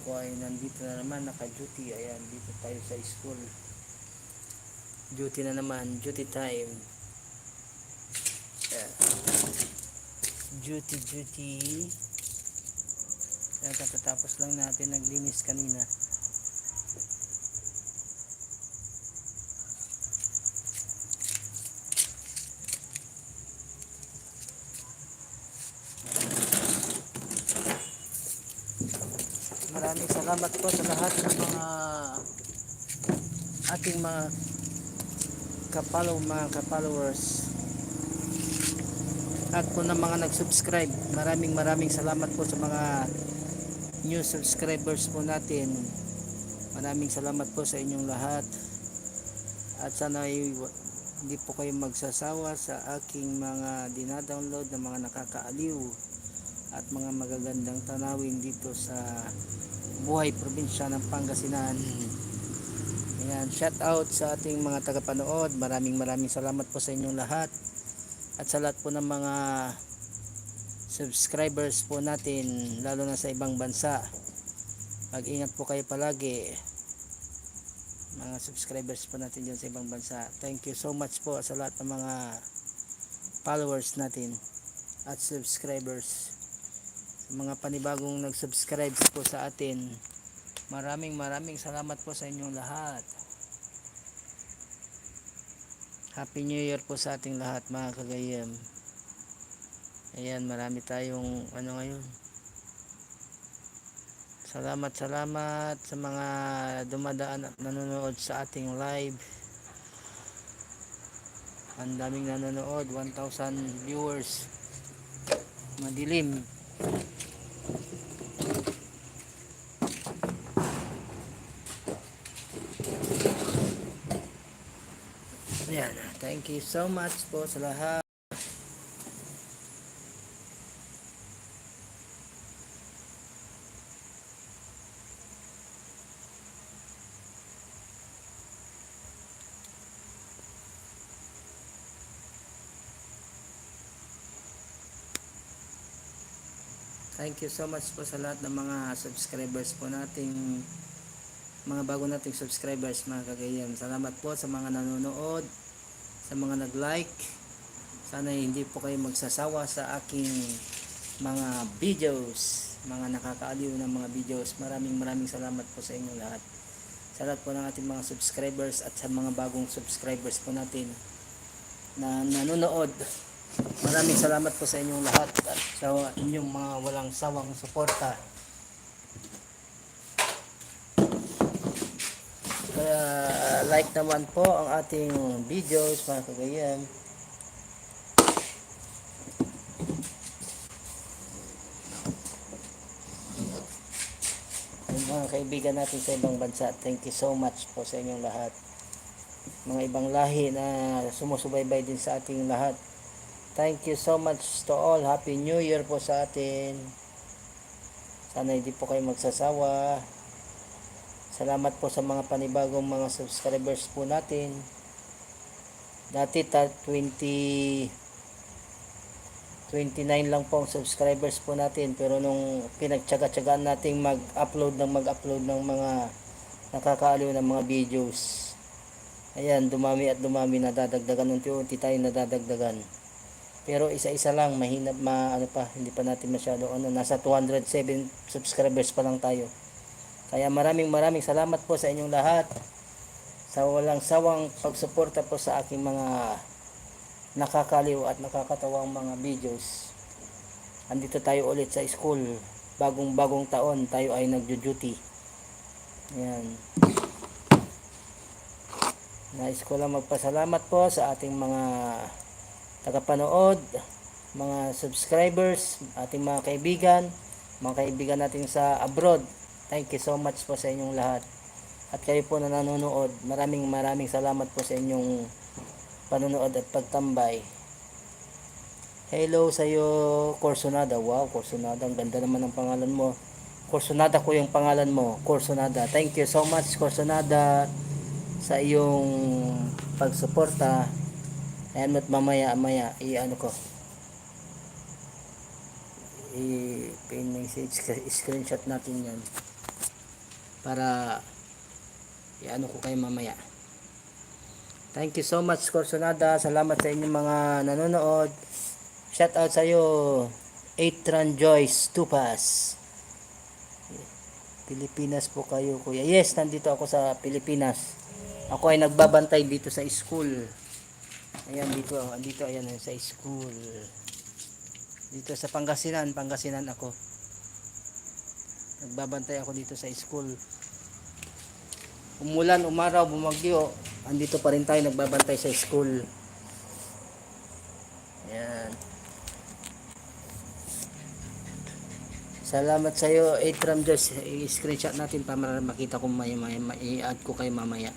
ako ay nandito na naman naka-duty. Ayan, dito tayo sa school. Duty na naman, duty time. Ayan. Duty, duty. Ayan, katatapos lang natin naglinis kanina. Maraming salamat po sa lahat ng mga ating mga kapalo, mga kapaloers at po ng mga nag-subscribe. Maraming maraming salamat po sa mga new subscribers po natin. Maraming salamat po sa inyong lahat. At sana ay hindi po kayo magsasawa sa aking mga dinadownload na mga nakakaaliw at mga magagandang tanawin dito sa buhay probinsya ng Pangasinan. Ayan, shout out sa ating mga tagapanood. Maraming maraming salamat po sa inyong lahat. At sa lahat po ng mga subscribers po natin, lalo na sa ibang bansa. Mag-ingat po kayo palagi. Mga subscribers po natin dyan sa ibang bansa. Thank you so much po sa lahat ng mga followers natin at subscribers mga panibagong nag-subscribe po sa atin. Maraming maraming salamat po sa inyong lahat. Happy New Year po sa ating lahat mga kagayam. Ayan, marami tayong ano ngayon. Salamat, salamat sa mga dumadaan at nanonood sa ating live. Ang daming nanonood, 1,000 viewers. Madilim. Ayan, thank you so much po sa lahat. Thank you so much po sa lahat ng mga subscribers po nating mga bago nating subscribers mga kagayam. Salamat po sa mga nanonood, sa mga nag-like. Sana hindi po kayo magsasawa sa aking mga videos, mga nakakaaliw ng mga videos. Maraming maraming salamat po sa inyong lahat. Sa lahat po ng ating mga subscribers at sa mga bagong subscribers po natin na nanonood. Maraming salamat po sa inyong lahat at sa inyong mga walang sawang suporta. Like naman po ang ating videos mga kagayam. Yung mga kaibigan natin sa ibang bansa, thank you so much po sa inyong lahat. Mga ibang lahi na sumusubaybay din sa ating lahat. Thank you so much to all. Happy New Year po sa atin. Sana hindi po kayo magsasawa. Salamat po sa mga panibagong mga subscribers po natin. Dati ta 20 29 lang po ang subscribers po natin pero nung pinagtyaga-tyagaan nating mag-upload ng mag-upload ng mga nakakaaliw ng mga videos. Ayan, dumami at dumami nadadagdagan unti-unti tayo nadadagdagan. Pero isa-isa lang mahina ma ano pa hindi pa natin masyado ano nasa 207 subscribers pa lang tayo. Kaya maraming maraming salamat po sa inyong lahat sa walang sawang pagsuporta po sa aking mga nakakaliw at nakakatawang mga videos. Andito tayo ulit sa school. Bagong bagong taon tayo ay nagjo-duty. Ayan. Nais ko lang magpasalamat po sa ating mga tagapanood, mga subscribers, ating mga kaibigan, mga kaibigan natin sa abroad. Thank you so much po sa inyong lahat. At kayo po na nanonood, maraming maraming salamat po sa inyong panonood at pagtambay. Hello sa iyo, Corsonada. Wow, Corsonada. Ang ganda naman ng pangalan mo. Corsonada ko yung pangalan mo. Corsonada. Thank you so much, Corsonada, sa iyong pagsuporta. Ayan, at mamaya, maya, i-ano ko. I-pin message, screenshot natin yan. Para iano ko kayo mamaya. Thank you so much, Corsonada. Salamat sa inyong mga nanonood. Shout out sa iyo, Eitran Joyce Tupas. Pilipinas po kayo, kuya. Yes, nandito ako sa Pilipinas. Ako ay nagbabantay dito sa school. Ayan, dito, dito, ayan, sa school. Dito sa Pangasinan, Pangasinan ako. Nagbabantay ako dito sa school. Umulan, umaraw, bumagyo. Andito pa rin tayo nagbabantay sa school. Ayan. Salamat sa iyo, Atram Joyce. I-screenshot natin para makita kung may, may, i-add ko kayo mamaya.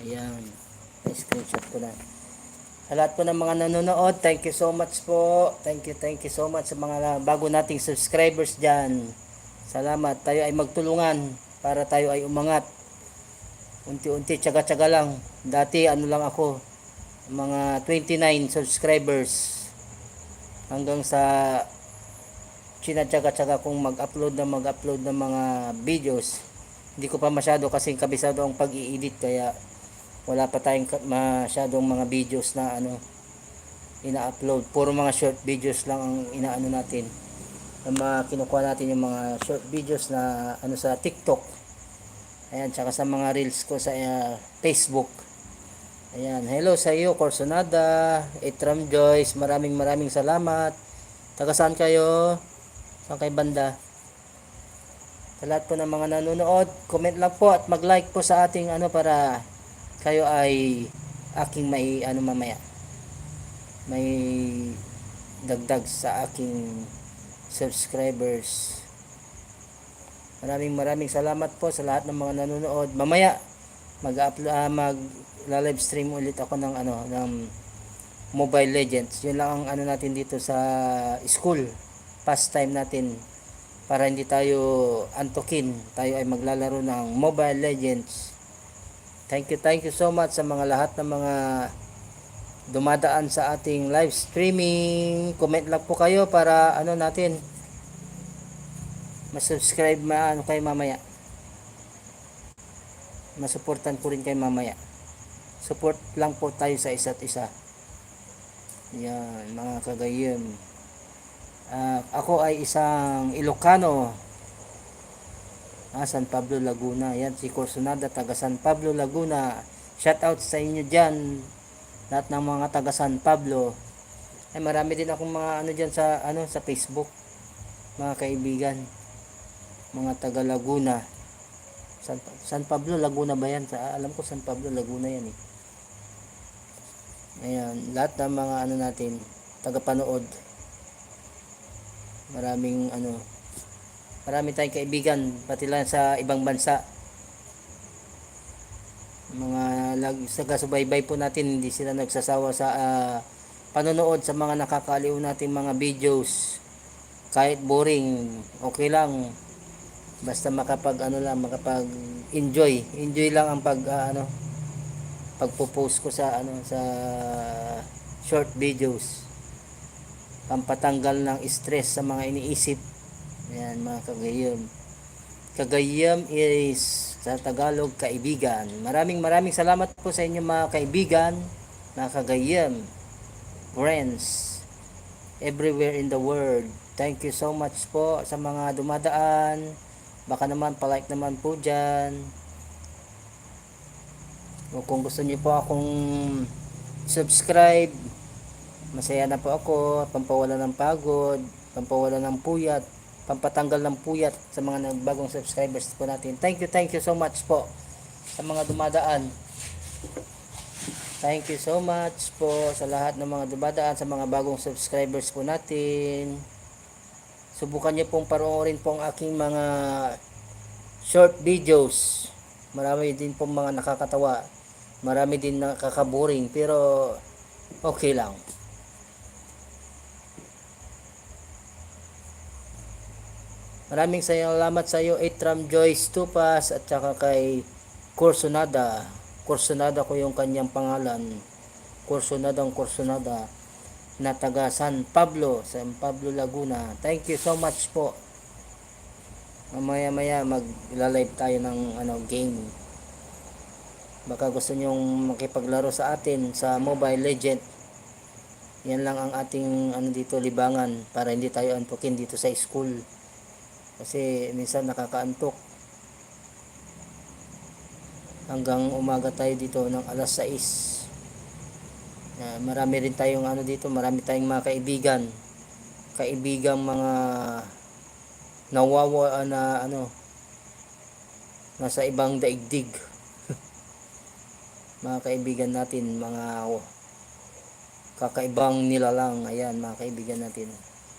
Ayan. I-screenshot ko na. Sa po ng mga nanonood, thank you so much po. Thank you, thank you so much sa mga bago nating subscribers dyan. Salamat. Tayo ay magtulungan para tayo ay umangat. Unti-unti, tsaga-tsaga lang. Dati, ano lang ako, mga 29 subscribers. Hanggang sa sinatsaga-tsaga kong mag-upload na mag-upload ng mga videos. Hindi ko pa masyado kasi kabisado ang pag-i-edit kaya wala pa tayong masyadong mga videos na ano ina-upload. Puro mga short videos lang ang inaano natin. Ang mga kinukuha natin yung mga short videos na ano sa TikTok. Ayan, tsaka sa mga reels ko sa uh, Facebook. Ayan, hello sa iyo, Corsonada, Itram Joyce, maraming maraming salamat. Taga saan kayo? Saan kayo banda? Sa lahat po ng mga nanonood, comment lang po at mag-like po sa ating ano para kayo ay aking may ano mamaya. May dagdag sa aking subscribers. Maraming maraming salamat po sa lahat ng mga nanonood. Mamaya mag-upload uh, mag live stream ulit ako ng ano ng Mobile Legends. Yun lang ang ano natin dito sa school. Pastime natin para hindi tayo antukin. Tayo ay maglalaro ng Mobile Legends. Thank you, thank you so much sa mga lahat ng mga dumadaan sa ating live streaming. Comment lang po kayo para ano natin masubscribe ma ano kayo mamaya. Masuportan ko rin kayo mamaya. Support lang po tayo sa isa't isa. Yan, mga kagayim. Ah, ako ay isang Ilocano. Ah, San Pablo, Laguna. Yan, si Corsonada, taga San Pablo, Laguna. Shout out sa inyo dyan. Lahat ng mga taga San Pablo. Ay, marami din akong mga ano dyan sa, ano, sa Facebook. Mga kaibigan. Mga taga Laguna. San, San Pablo, Laguna ba yan? Sa, alam ko San Pablo, Laguna yan eh. Ayan, lahat ng mga ano natin, tagapanood. Maraming ano, marami tayong kaibigan, pati lang sa ibang bansa. Mga lag, subaybay po natin, hindi sila nagsasawa sa ah, panonood sa mga nakakaliw nating mga videos. Kahit boring, okay lang. Basta makapag ano lang, makapag enjoy. Enjoy lang ang pag ah, ano, pagpo-post ko sa ano sa short videos pampatanggal ng stress sa mga iniisip yan mga kagayam kagayam is sa Tagalog kaibigan. Maraming maraming salamat po sa inyo mga kaibigan mga kagayam friends everywhere in the world. Thank you so much po sa mga dumadaan. Baka naman palike naman po dyan. O kung gusto niyo po akong subscribe, masaya na po ako, pampawala ng pagod, pampawala ng puyat, pampatanggal ng puyat sa mga bagong subscribers po natin. Thank you, thank you so much po sa mga dumadaan. Thank you so much po sa lahat ng mga dumadaan sa mga bagong subscribers po natin. Subukan niyo pong panoorin po ang aking mga short videos. Marami din pong mga nakakatawa. Marami din nakakaboring pero okay lang. Maraming salamat sa iyo, Etram Joyce Tupas at saka kay Corsonada. Corsonada ko yung kanyang pangalan. Corsonadang Corsonada na taga San Pablo, San Pablo Laguna. Thank you so much po. mamaya maya mag live tayo ng ano game baka gusto nyong makipaglaro sa atin sa Mobile Legend yan lang ang ating ano dito libangan para hindi tayo antukin dito sa school kasi minsan nakakaantok. Hanggang umaga tayo dito ng alas 6 Ah, marami rin tayong ano dito marami tayong mga kaibigan. Kaibigang mga nawawa na ano nasa ibang daigdig. Mga kaibigan natin mga oh, kakaibang nilalang. Ayan mga kaibigan natin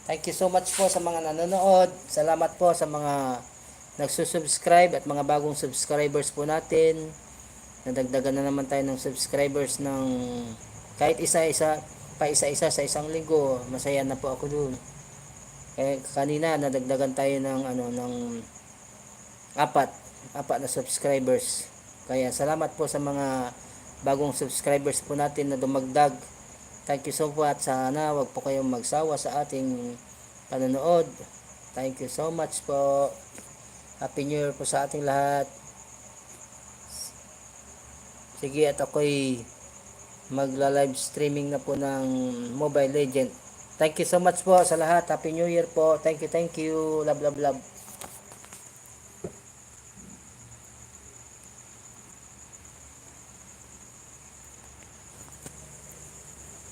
thank you so much po sa mga nanonood. Salamat po sa mga nagsusubscribe at mga bagong subscribers po natin. Nadagdagan na naman tayo ng subscribers ng kahit isa-isa pa isa-isa sa isang linggo masaya na po ako dun. Kaya kanina nadagdagan tayo ng ano ng apat apat na subscribers. Kaya salamat po sa mga bagong subscribers po natin na dumagdag thank you so much sana wag po kayong magsawa sa ating panonood. Thank you so much po. Happy new year po sa ating lahat. Sige at ako'y magla live streaming na po ng Mobile Legend. Thank you so much po sa lahat. Happy new year po. Thank you thank you. Love love love